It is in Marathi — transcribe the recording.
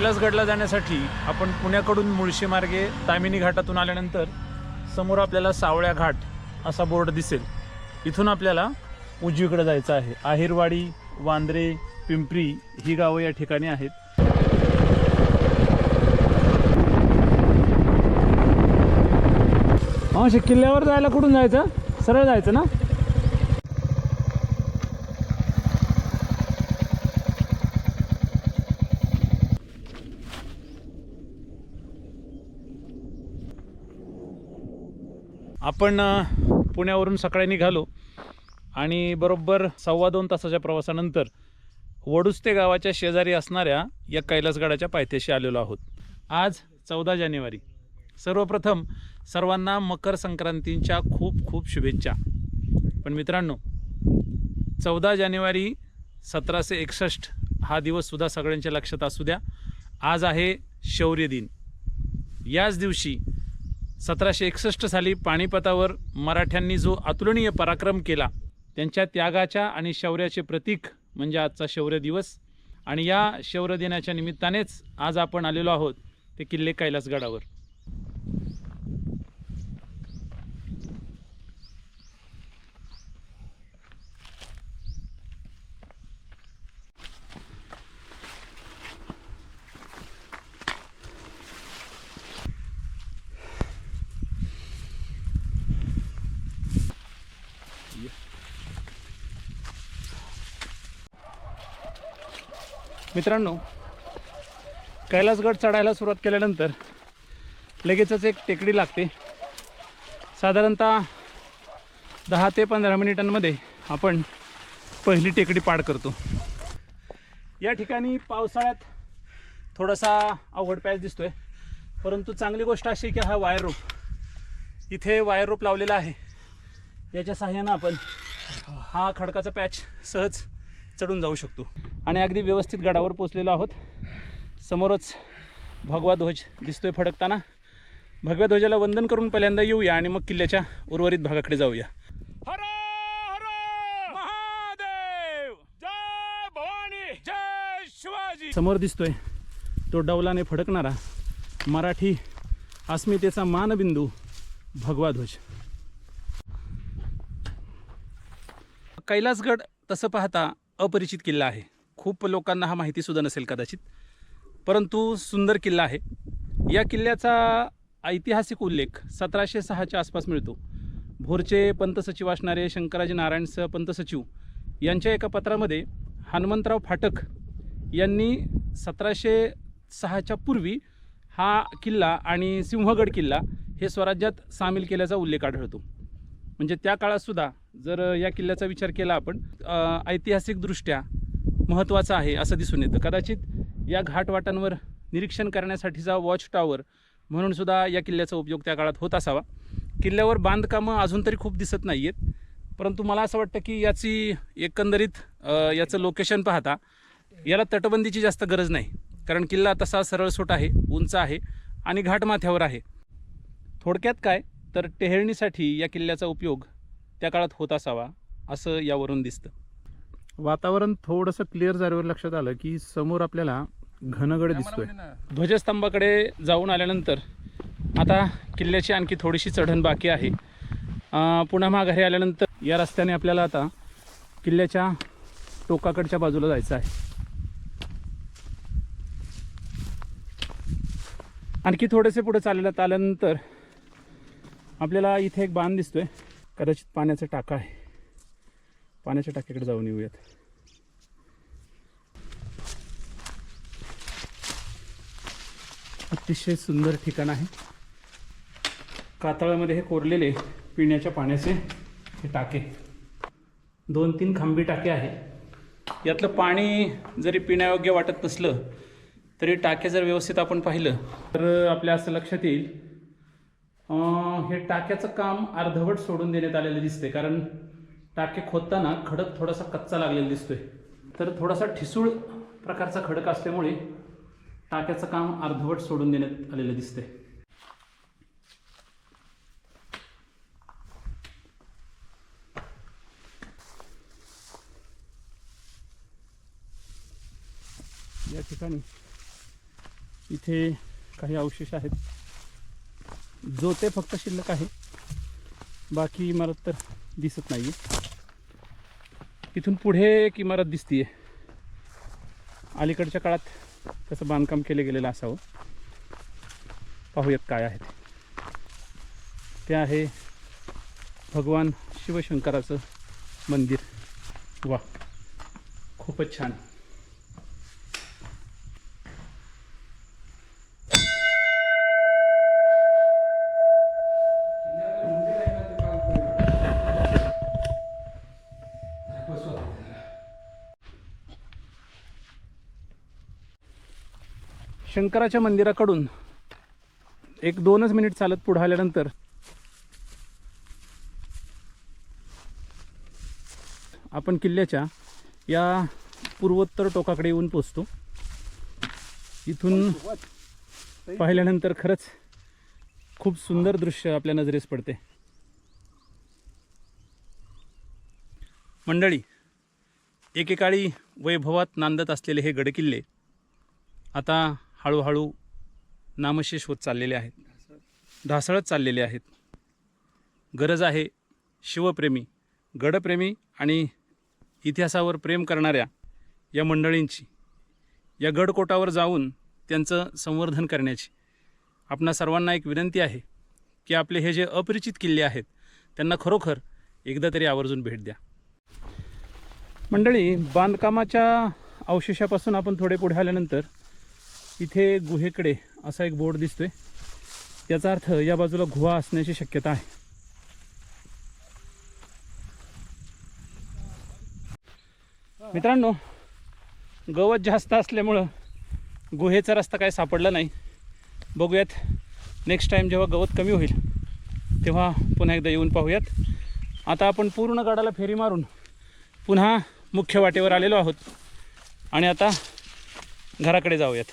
कैलासगडला जाण्यासाठी आपण पुण्याकडून मुळशी मार्गे तामिनी घाटातून आल्यानंतर समोर आपल्याला सावळ्या घाट असा बोर्ड दिसेल. इथून आपल्याला उजवीकडे जायचं आहे. आहिरवाडी वांद्रे पिंपरी ही गावं या ठिकाणी आहेत. हां शे किल्ल्यावर जायला कुठून जायचं? सरळ जायचं ना? आपण पुण्यावरून सकाळी निघालो आणि बरोबर सव्वा दोन तासाच्या प्रवासानंतर वडुस्ते गावाच्या शेजारी असणाऱ्या या कैलासगडाच्या पायथ्याशी आलेलो आहोत. आज चौदा जानेवारी. सर्वप्रथम सर्वांना मकर संक्रांतींच्या खूप खूप शुभेच्छा. पण मित्रांनो चौदा जानेवारी सतराशे एकसष्ट हा दिवससुद्धा सगळ्यांच्या लक्षात असू द्या. आज आहे शौर्य दिन. याच दिवशी सतराशे एकसष्ट साली पानिपतावर मराठ्यांनी जो अतुलनीय पराक्रम केला त्यांच्या त्यागाच्या आणि शौर्याचे प्रतीक म्हणजे आजचा शौर्य दिवस. आणि या शौर्य दिनाच्या निमित्तानेच आज आपण आलेलो आहोत ते किल्ले कैलासगडावर. मित्रांनो कैलासगड चढायला सुरुवात केल्यानंतर लगेचच एक टेकडी लागते. साधारणतः दहा ते पंधरा मिनिटांमध्ये आपण पहिली टेकडी पाड करतो. या ठिकाणी पावसाळ्यात थोडासा अवघड पॅच दिसतोय परंतु चांगली गोष्ट अशी की हा वायर रोप इथे वायर रोप लावलेला आहे. याच्या सहाय्यानं आपण हा खडकाचा पॅच सहज चढून जाऊ शकतो. आणि अगदी व्यवस्थित गडावर पोचलेलो आहोत. समोरच भगवा ध्वज दिसतोय फडकताना. भगव्या ध्वजाला वंदन करून पहिल्यांदा येऊया आणि मग किल्ल्याच्या उर्वरित भागाकडे जाऊया. हर हर महादेव! जय भवानी! जय शिवाजी! समोर दिसतोय तो डौलाने फडकणारा मराठी अस्मितेचा मानबिंदू भगवा ध्वज. कैलासगड तसं पाहता अपरिचित किल्ला आहे. खूप लोकांना हा माहितीसुद्धा नसेल कदाचित. परंतु सुंदर किल्ला आहे. या किल्ल्याचा ऐतिहासिक उल्लेख सतराशे सहाच्या आसपास मिळतो. भोरचे पंतसचिव असणारे शंकराजी नारायणसह पंतसचिव यांच्या एका पत्रामध्ये हनुमंतराव फाटक यांनी सतराशे सहाच्या पूर्वी हा किल्ला आणि सिंहगड किल्ला हे स्वराज्यात सामील केल्याचा उल्लेख आढळतो. म्हणजे त्या काळातसुद्धा जर या किल्ल्याचा विचार केला आपण ऐतिहासिकदृष्ट्या महत्त्वाचा आहे असं दिसून येतं. कदाचित या घाटवाटांवर निरीक्षण करण्यासाठीचा वॉच टॉवर म्हणून सुद्धा या किल्ल्याचा उपयोग त्या काळात होत असावा. किल्ल्यावर बांधकामं अजून तरी खूप दिसत नाही आहेत परंतु मला असं वाटतं की याची एकंदरीत याचं लोकेशन पाहता याला तटबंदीची जास्त गरज नाही. कारण किल्ला तसा सरळसोट आहे उंच आहे आणि घाटमाथ्यावर आहे. थोडक्यात काय? तर टेहळणीसाठी या किल्ल्याचा उपयोग त्या काळात होत असावा असं यावरून दिसतं. वातावरण थोडंसं क्लिअर झाल्यावर लक्षात आलं की समोर आपल्याला घनगड दिसतोय. ध्वजस्तंभाकडे जाऊन आल्यानंतर आता किल्ल्याची आणखी थोडीशी चढण बाकी आहे. पुन्हा माघारी आल्यानंतर या रस्त्याने आपल्याला आता किल्ल्याच्या टोकाकडच्या बाजूला जायचं आहे. आणखी थोडेसे पुढे चालण्यात आल्यानंतर आपल्याला इथे एक बांध दिसतोय. कदाचित पाण्याचा टाका आहे. पाण्याच्या टाक्याकडे जाऊन येऊयात. अतिशय सुंदर ठिकाण आहे. कातळामध्ये हे कोरलेले पिण्याच्या पाण्याचे हे टाके. दोन तीन खांबी टाके आहे यातलं पाणी जरी पिण्यायोग्य वाटत नसलं तरी टाके जर व्यवस्थित आपण पाहिलं तर आपल्या असं लक्षात येईल हे टाक्याचं काम अर्धवट सोडून देण्यात आलेलं दिसते कारण टाके खोदताना खडक थोडासा कच्चा लागलेला दिसतोय. तर थोडासा ठिसूळ प्रकारचा खडक असल्यामुळे टाक्याचं काम अर्धवट सोडून देण्यात आलेलं दिसतंय. या ठिकाणी इथे काही अवशेष आहेत. जो ते फक्त शिल्लक आहे बाकी इमारत तर दिसत नाही इथून पुढे एक इमारत दिसतीये. अलीकडच्या काळात त्याचं बांधकाम केलं गेलेलं असावं. पाहूयात काय आहे ते. आहे भगवान शिवशंकराचं मंदिर. वा खूपच छान. शंकराच्या मंदिराकडून एक दोनच मिनिट चालत पुढे आल्यानंतर आपण किल्ल्याच्या या पूर्वोत्तर टोकाकडे येऊन पोचतो. इथून पाहिल्यानंतर खरंच खूप सुंदर दृश्य आपल्या नजरेस पडते. मंडळी एकेकाळी वैभवात नांदत असलेले हे गडकिल्ले आता हळूहळू नामशेष होत चाललेले आहेत. ढासळत चाललेले आहेत. गरज आहे शिवप्रेमी गडप्रेमी आणि इतिहासावर प्रेम करणाऱ्या या मंडळींची या गडकोटावर जाऊन त्यांचं संवर्धन करण्याची. आपणा सर्वांना एक विनंती आहे की आपले हे जे अपरिचित किल्ले आहेत त्यांना खरोखर एकदा तरी आवर्जून भेट द्या. मंडळी बांधकामाच्या अवशेषापासून आपण थोडे पुढे आल्यानंतर इथे गुहेकडे असा एक बोर्ड दिसतोय. याचा अर्थ या बाजूला गुहा असण्याची शक्यता आहे. मित्रांनो गवत जास्त असल्यामुळं गुहेचा रस्ता काय सापडला नाही. बघूयात नेक्स्ट टाईम जेव्हा गवत कमी होईल तेव्हा पुन्हा एकदा येऊन पाहूयात. आता आपण पूर्ण गडाला फेरी मारून पुन्हा मुख्य वाटेवर आलेलो आहोत. आणि आता घराकडे जाऊयात.